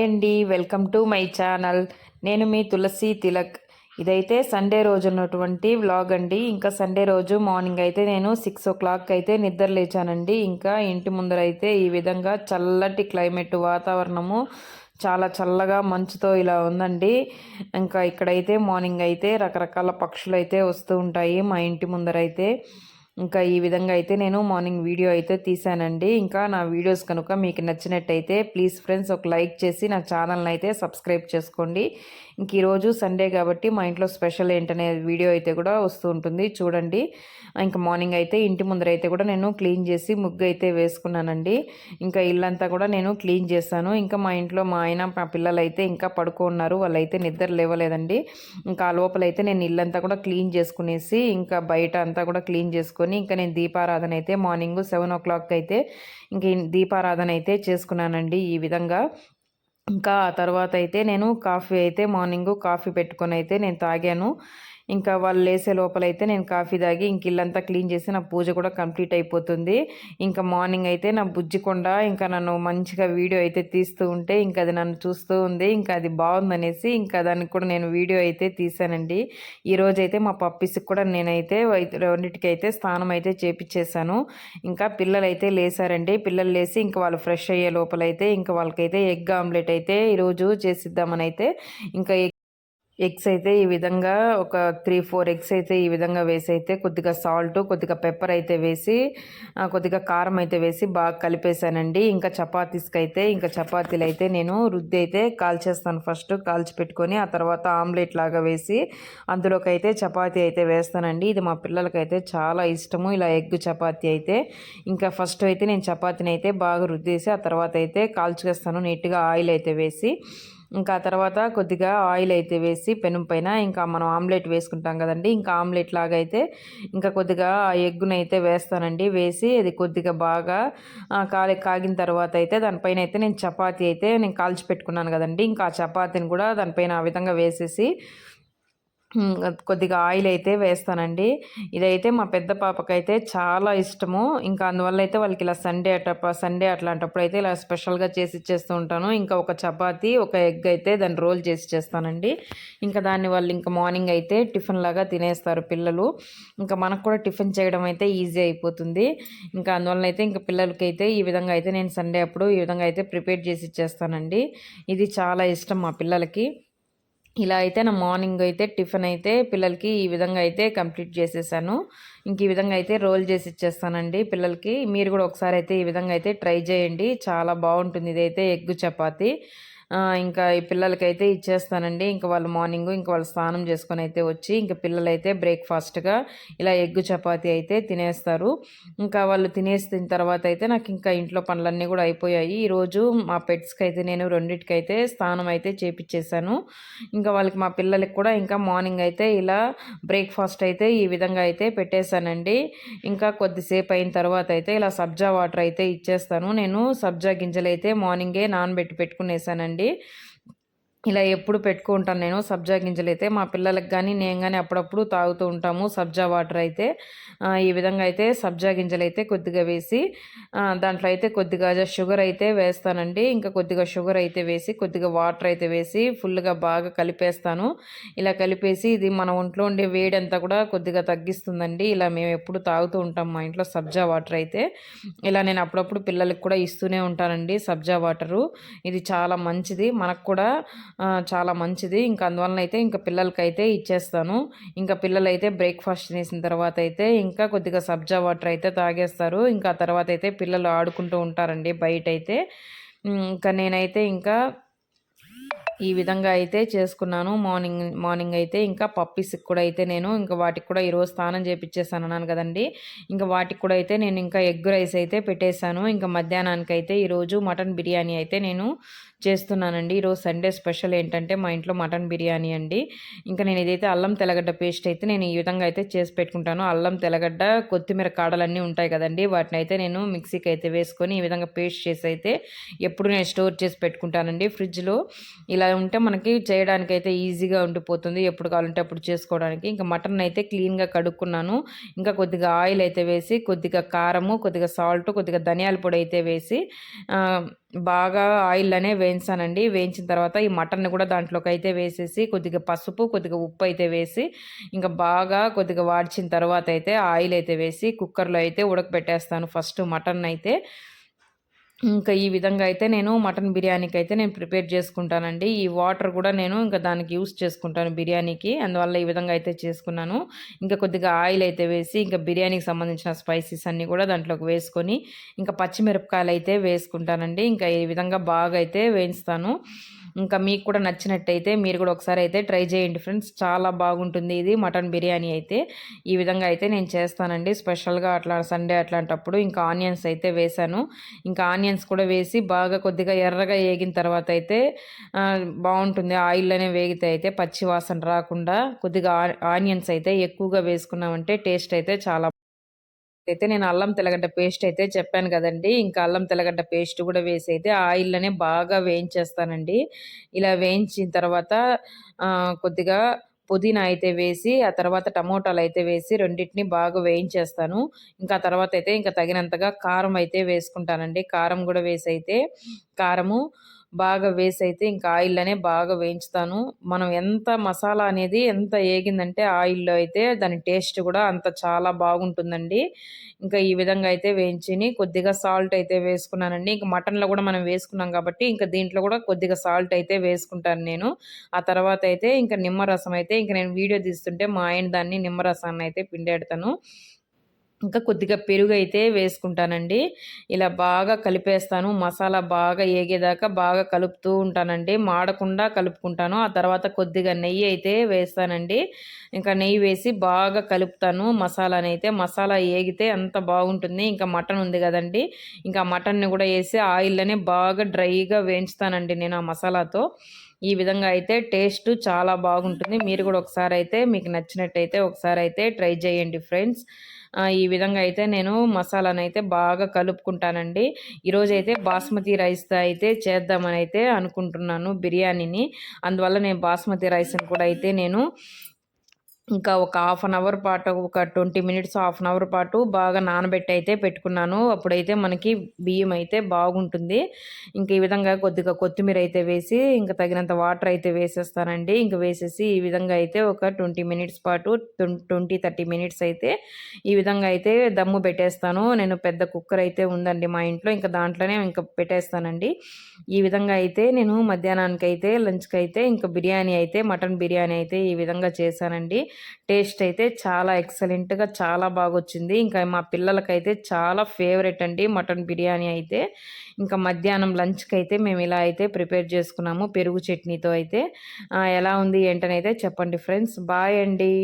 Hi అండి welcome to my channel. నేను మీ తులసి తిలక్. ఇదైతే సండే రోజు ఉన్నటువంటి వ్లాగ్ అండి. ఇంకా సండే రోజు మార్నింగ్ అయితే నేను సిక్స్ ఓ క్లాక్ అయితే నిద్ర లేచానండి. ఇంకా ఇంటి ముందర అయితే ఈ విధంగా చల్లటి క్లైమేట్ వాతావరణము చాలా చల్లగా మంచుతో ఇలా ఉందండి. ఇంకా ఇక్కడైతే మార్నింగ్ అయితే రకరకాల పక్షులు అయితే వస్తూ ఉంటాయి మా ఇంటి ముందర అయితే ఇంకా ఈ విధంగా అయితే నేను మార్నింగ్ వీడియో అయితే తీసానండి ఇంకా నా వీడియోస్ కనుక మీకు నచ్చినట్టయితే ప్లీజ్ ఫ్రెండ్స్ ఒక లైక్ చేసి నా ఛానల్ని అయితే సబ్స్క్రైబ్ చేసుకోండి. ఇంక ఈరోజు సండే కాబట్టి మా ఇంట్లో స్పెషల్ ఏంటనే వీడియో అయితే కూడా వస్తూ ఉంటుంది. చూడండి. ఇంకా మార్నింగ్ అయితే ఇంటి ముందర అయితే కూడా నేను క్లీన్ చేసి ముగ్గు అయితే వేసుకున్నానండి. ఇంకా ఇల్లంతా కూడా నేను క్లీన్ చేస్తాను ఇంకా మా ఇంట్లో మా ఆయన మా పిల్లలు అయితే ఇంకా పడుకున్నారు వాళ్ళైతే నిద్ర లేవలేదండి. ఇంకా ఆ లోపల అయితే నేను ఇల్లంతా కూడా క్లీన్ చేసుకునేసి ఇంకా బయట అంతా కూడా క్లీన్ చేసుకొని ఇంకా నేను దీపారాధన అయితే మార్నింగ్ సెవెన్ ఓ క్లాక్ అయితే ఇంక దీపారాధన అయితే చేసుకున్నానండి ఈ విధంగా. ఇంకా ఆ తర్వాత అయితే నేను కాఫీ అయితే మార్నింగ్ కాఫీ పెట్టుకొని అయితే నేను తాగాను. ఇంకా వాళ్ళు లేసే లోపలైతే నేను కాఫీ తాగి ఇంక ఇల్లంతా క్లీన్ చేసి నా పూజ కూడా కంప్లీట్ అయిపోతుంది. ఇంకా మార్నింగ్ అయితే నా బుజ్జికొండ ఇంకా నన్ను మంచిగా వీడియో అయితే తీస్తూ ఉంటే ఇంకా అది నన్ను చూస్తూ ఉంది. ఇంకా అది బాగుందనేసి ఇంకా దానికి కూడా నేను వీడియో అయితే తీసానండి ఈరోజు అయితే మా పప్పీస్కి కూడా నేనైతే రెండింటికి అయితే స్నానం అయితే చేపించేశాను ఇంకా పిల్లలైతే లేసారండి. పిల్లలు లేసి ఇంకా వాళ్ళు ఫ్రెష్ అయ్యే లోపలైతే ఇంకా వాళ్ళకైతే ఎగ్ ఆమ్లెట్ అయితే ఈరోజు చేసిద్దామని అయితే ఇంకా ఎగ్స్ అయితే ఈ విధంగా ఒక త్రీ ఫోర్ ఎగ్స్ అయితే ఈ విధంగా వేసి అయితే కొద్దిగా సాల్ట్ కొద్దిగా పెప్పర్ అయితే వేసి కొద్దిగా కారం అయితే వేసి బాగా కలిపేశానండి. ఇంకా చపాతీస్కి అయితే ఇంకా చపాతీలు అయితే నేను రుద్ది అయితే కాల్చేస్తాను ఫస్ట్. కాల్చి పెట్టుకొని ఆ తర్వాత ఆమ్లెట్ లాగా వేసి అందులోకి అయితే చపాతీ అయితే వేస్తానండి. ఇది మా పిల్లలకైతే చాలా ఇష్టము. ఇలా ఎగ్ చపాతీ అయితే. ఇంకా ఫస్ట్ అయితే నేను చపాతీని అయితే బాగా రుద్దేసి ఆ తర్వాత అయితే కాల్చేస్తాను. నీట్గా ఆయిల్ అయితే వేసి ఇంకా తర్వాత కొద్దిగా ఆయిల్ అయితే వేసి పెనం పైన ఇంకా మనం ఆమ్లెట్ వేసుకుంటాం కదండి. ఇంకా ఆమ్లెట్ లాగా అయితే ఇంకా కొద్దిగా ఆ ఎగ్గును అయితే వేస్తానండి. వేసి అది కొద్దిగా బాగా కాలి కాగిన తర్వాత అయితే దానిపైన అయితే నేను చపాతీ అయితే నేను కాల్చి పెట్టుకున్నాను కదండి. ఇంకా ఆ చపాతీని కూడా దానిపైన ఆ విధంగా వేసేసి కొద్దిగా ఆయిల్ అయితే వేస్తానండి. ఇదైతే మా పెద్ద పాపకైతే చాలా ఇష్టము. ఇంకా అందువల్ల అయితే వాళ్ళకి ఇలా సండే అట సండే అట్లాంటప్పుడు అయితే ఇలా స్పెషల్గా చేసి ఇచ్చేస్తూ ఉంటాను. ఇంకా ఒక చపాతి ఒక ఎగ్ అయితే దాన్ని రోల్ చేసి చేస్తానండి. ఇంకా దాన్ని వాళ్ళు ఇంకా మార్నింగ్ అయితే టిఫిన్ లాగా తినేస్తారు పిల్లలు. ఇంకా మనకు కూడా టిఫిన్ చేయడం అయితే ఈజీ అయిపోతుంది. ఇంకా అందువల్ల అయితే ఇంకా పిల్లలకైతే ఈ విధంగా అయితే నేను సండే అప్పుడు ఈ విధంగా అయితే ప్రిపేర్ చేసి ఇచ్చేస్తానండి. ఇది చాలా ఇష్టం మా పిల్లలకి. ఇలా అయితే నా మార్నింగ్ అయితే టిఫిన్ అయితే పిల్లలకి ఈ విధంగా అయితే కంప్లీట్ చేసేసాను. ఇంక ఈ విధంగా అయితే రోల్ చేసి ఇచ్చేస్తానండి పిల్లలకి. మీరు కూడా ఒకసారి అయితే ఈ విధంగా అయితే ట్రై చేయండి. చాలా బాగుంటుంది. ఇదైతే ఎగ్గు చపాతి. ఇంకా ఈ పిల్లలకైతే ఇచ్చేస్తానండి. ఇంకా వాళ్ళు మార్నింగ్ ఇంకా వాళ్ళు స్నానం చేసుకొని అయితే వచ్చి ఇంకా పిల్లలైతే బ్రేక్ఫాస్ట్గా ఇలా ఎగ్గు చపాతి అయితే తినేస్తారు. ఇంకా వాళ్ళు తినేసిన తర్వాత అయితే నాకు ఇంకా ఇంట్లో పనులన్నీ కూడా అయిపోయాయి. ఈరోజు మా పెట్స్కి అయితే నేను రెండింటికైతే స్నానం అయితే చేపించేశాను ఇంకా వాళ్ళకి మా పిల్లలకి కూడా ఇంకా మార్నింగ్ అయితే ఇలా బ్రేక్ఫాస్ట్ అయితే ఈ విధంగా అయితే పెట్టేశానండి. ఇంకా కొద్దిసేపు అయిన తర్వాత అయితే ఇలా సబ్జా వాటర్ అయితే ఇచ్చేస్తాను. నేను సబ్జా గింజలు అయితే మార్నింగే నానబెట్టి పెట్టుకునేసానండి. అండి ఇలా ఎప్పుడు పెట్టుకుంటాను నేను సబ్జా గింజలు అయితే మా పిల్లలకు కానీ నేను కానీ అప్పుడప్పుడు తాగుతూ ఉంటాము. సబ్జా వాటర్ అయితే ఈ విధంగా అయితే సబ్జా గింజలు అయితే కొద్దిగా వేసి దాంట్లో అయితే కొద్దిగా షుగర్ అయితే వేస్తానండి. ఇంకా కొద్దిగా షుగర్ అయితే వేసి కొద్దిగా వాటర్ అయితే వేసి ఫుల్గా బాగా కలిపేస్తాను. ఇలా కలిపేసి ఇది మన ఒంట్లో ఉండే వేడంతా కూడా కొద్దిగా తగ్గిస్తుందండి. ఇలా మేము ఎప్పుడు తాగుతూ ఉంటాం మా ఇంట్లో సబ్జా వాటర్ అయితే. ఇలా నేను అప్పుడప్పుడు పిల్లలకు కూడా ఇస్తూనే ఉంటానండి సబ్జా వాటరు. ఇది చాలా మంచిది. మనకు కూడా చాలా మంచిది. ఇంకా అందువలన అయితే ఇంకా పిల్లలకైతే ఇచ్చేస్తాను. ఇంకా పిల్లలైతే బ్రేక్ఫాస్ట్ చేసిన తర్వాత అయితే ఇంకా కొద్దిగా సబ్జా వాటర్ అయితే తాగేస్తారు. ఇంకా తర్వాత అయితే పిల్లలు ఆడుకుంటూ ఉంటారండి బయట అయితే ఇంకా నేనైతే ఇంకా ఈ విధంగా అయితే చేసుకున్నాను. మార్నింగ్ మార్నింగ్ అయితే ఇంకా పప్పీస్కి కూడా అయితే నేను ఇంకా వాటికి కూడా ఈరోజు స్నానం చేపించేసాను అన్నాను కదండి. ఇంకా వాటికి కూడా అయితే నేను ఇంకా ఎగ్ రైస్ అయితే పెట్టేశాను ఇంకా మధ్యాహ్నానికి అయితే ఈరోజు మటన్ బిర్యానీ అయితే నేను చేస్తున్నానండి. ఈరోజు సండే స్పెషల్ ఏంటంటే మా ఇంట్లో మటన్ బిర్యానీ అండి. ఇంకా నేను ఇదైతే అల్లం తెల్లగడ్డ పేస్ట్ అయితే నేను ఈ విధంగా అయితే చేసి పెట్టుకుంటాను. అల్లం తెల్లగడ్డ కొత్తిమీర కాడలన్నీ ఉంటాయి కదండి. వాటిని అయితే నేను మిక్సీకి అయితే వేసుకొని ఈ విధంగా పేస్ట్ చేసి అయితే ఎప్పుడు నేను స్టోర్ చేసి పెట్టుకుంటానండి ఫ్రిడ్జ్లో. ఇలా ఉంటే మనకి చేయడానికి అయితే ఈజీగా ఉండిపోతుంది. ఎప్పుడు కావాలంటే అప్పుడు చేసుకోవడానికి. ఇంకా మటన్ అయితే క్లీన్గా కడుక్కున్నాను. ఇంకా కొద్దిగా ఆయిల్ అయితే వేసి కొద్దిగా కారము కొద్దిగా సాల్ట్ కొద్దిగా ధనియాల పొడి అయితే వేసి బాగా ఆయిల్లోనే వేయించానండి. వేయించిన తర్వాత ఈ మటన్ని కూడా దాంట్లోకి అయితే వేసేసి కొద్దిగా పసుపు కొద్దిగా ఉప్పు అయితే వేసి ఇంకా బాగా కొద్దిగా వాడిచిన తర్వాత అయితే ఆయిల్ అయితే వేసి కుక్కర్లో అయితే ఉడకబెట్టేస్తాను ఫస్ట్ మటన్ అయితే ఇంకా ఈ విధంగా అయితే నేను మటన్ బిర్యానీకి అయితే నేను ప్రిపేర్ చేసుకుంటానండి. ఈ వాటర్ కూడా నేను ఇంకా దానికి యూస్ చేసుకుంటాను బిర్యానీకి. అందువల్ల ఈ విధంగా అయితే చేసుకున్నాను. ఇంకా కొద్దిగా ఆయిల్ అయితే వేసి ఇంకా బిర్యానీకి సంబంధించిన స్పైసెస్ అన్నీ కూడా దాంట్లోకి వేసుకొని ఇంకా పచ్చిమిరపకాయలు అయితే వేసుకుంటానండి. ఇంకా ఈ విధంగా బాగా అయితే వేయిస్తాను ఇంకా మీకు కూడా నచ్చినట్టయితే మీరు కూడా ఒకసారి అయితే ట్రై చేయండి ఫ్రెండ్స్. చాలా బాగుంటుంది ఇది మటన్ బిర్యానీ అయితే. ఈ విధంగా అయితే నేను చేస్తానండి. స్పెషల్గా అట్లా సండే అట్లాంటప్పుడు ఇంకా ఆనియన్స్ అయితే వేశాను. ఇంకా ఆనియన్స్ కూడా వేసి బాగా కొద్దిగా ఎర్రగా వేగిన తర్వాత అయితే బాగుంటుంది. ఆయిల్లోనే వేగితే అయితే పచ్చి వాసన రాకుండా కొద్దిగా ఆనియన్స్ అయితే ఎక్కువగా వేసుకున్నామంటే టేస్ట్ అయితే చాలా అయితే నేను అల్లం తెల్లగడ్డ పేస్ట్ అయితే చెప్పాను కదండి. ఇంకా అల్లం తెల్లగడ్డ పేస్ట్ కూడా వేసి అయితే ఆయిల్లోనే బాగా వేయించేస్తానండి. ఇలా వేయించిన తర్వాత కొద్దిగా పుదీనా అయితే వేసి ఆ తర్వాత టమోటాలు అయితే వేసి రెండింటిని బాగా వేయించేస్తాను. ఇంకా తర్వాత అయితే ఇంకా తగినంతగా కారం అయితే వేసుకుంటానండి. కారం కూడా వేసి అయితే కారము బాగా వేసి అయితే ఇంకా ఆయిల్లోనే బాగా వేయించుతాను. మనం ఎంత మసాలా అనేది ఎంత ఏగిందంటే ఆయిల్లో అయితే దాని టేస్ట్ కూడా అంత చాలా బాగుంటుందండి. ఇంకా ఈ విధంగా అయితే వేయించిని కొద్దిగా సాల్ట్ అయితే వేసుకున్నానండి. ఇంకా మటన్లో కూడా మనం వేసుకున్నాం కాబట్టి ఇంకా దీంట్లో కూడా కొద్దిగా సాల్ట్ అయితే వేసుకుంటాను నేను. ఆ తర్వాత అయితే ఇంకా నిమ్మరసం అయితే ఇంకా నేను వీడియో తీస్తుంటే మా ఆయన దాన్ని నిమ్మరసాన్ని అయితే పిండేడతాను. ఇంకా కొద్దిగా పెరుగు అయితే వేసుకుంటానండి. ఇలా బాగా కలిపేస్తాను. మసాలా బాగా ఏగేదాకా బాగా కలుపుతూ ఉంటానండి. మాడకుండా కలుపుకుంటాను. ఆ తర్వాత కొద్దిగా నెయ్యి అయితే వేస్తానండి. ఇంకా నెయ్యి వేసి బాగా కలుపుతాను మసాలాని అయితే మసాలా ఏగితే అంత బాగుంటుంది. ఇంకా మటన్ ఉంది కదండి. ఇంకా మటన్ని కూడా వేసి ఆయిల్లోనే బాగా డ్రైగా వేయించుతానండి నేను ఆ మసాలాతో. ఈ విధంగా అయితే టేస్ట్ చాలా బాగుంటుంది. మీరు కూడా ఒకసారి అయితే మీకు నచ్చినట్టయితే ఒకసారి అయితే ట్రై చేయండి ఫ్రెండ్స్. ఈ విధంగా అయితే నేను మసాలాను అయితే బాగా కలుపుకుంటానండి. ఈరోజు అయితే బాస్మతి రైస్తో అయితే చేద్దామని అయితే అనుకుంటున్నాను బిర్యానీని. అందువల్ల నేను బాస్మతి రైస్ని కూడా అయితే నేను ఇంకా ఒక హాఫ్ అన్ అవర్ పాటు ఒక twenty minutes half an hour పాటు బాగా నానబెట్టి అయితే పెట్టుకున్నాను. అప్పుడైతే మనకి బియ్యం అయితే బాగుంటుంది. ఇంకా ఈ విధంగా కొద్దిగా కొత్తిమీర అయితే వేసి ఇంకా తగినంత వాటర్ అయితే వేసేస్తానండి. ఇంకా వేసేసి ఈ విధంగా అయితే ఒక ట్వంటీ మినిట్స్ పాటు ట్వంటీ థర్టీ మినిట్స్ అయితే ఈ విధంగా అయితే దమ్ము పెట్టేస్తాను. నేను పెద్ద కుక్కర్ అయితే ఉందండి మా ఇంట్లో ఇంకా దాంట్లోనే ఇంకా పెట్టేస్తానండి. ఈ విధంగా అయితే నేను మధ్యాహ్నానికి అయితే లంచ్కి అయితే ఇంకా బిర్యానీ అయితే మటన్ బిర్యానీ అయితే ఈ విధంగా చేశానండి. టేస్ట్ అయితే చాలా ఎక్సలెంట్గా చాలా బాగా వచ్చింది ఇంకా మా పిల్లలకైతే చాలా ఫేవరెట్ అండి మటన్ బిర్యానీ అయితే. ఇంకా మధ్యాహ్నం లంచ్కి అయితే మేము ఇలా అయితే ప్రిపేర్ చేసుకున్నాము. పెరుగు చట్నీతో అయితే. ఎలా ఉంది ఏంటనైతే చెప్పండి ఫ్రెండ్స్. బాయ్ అండి.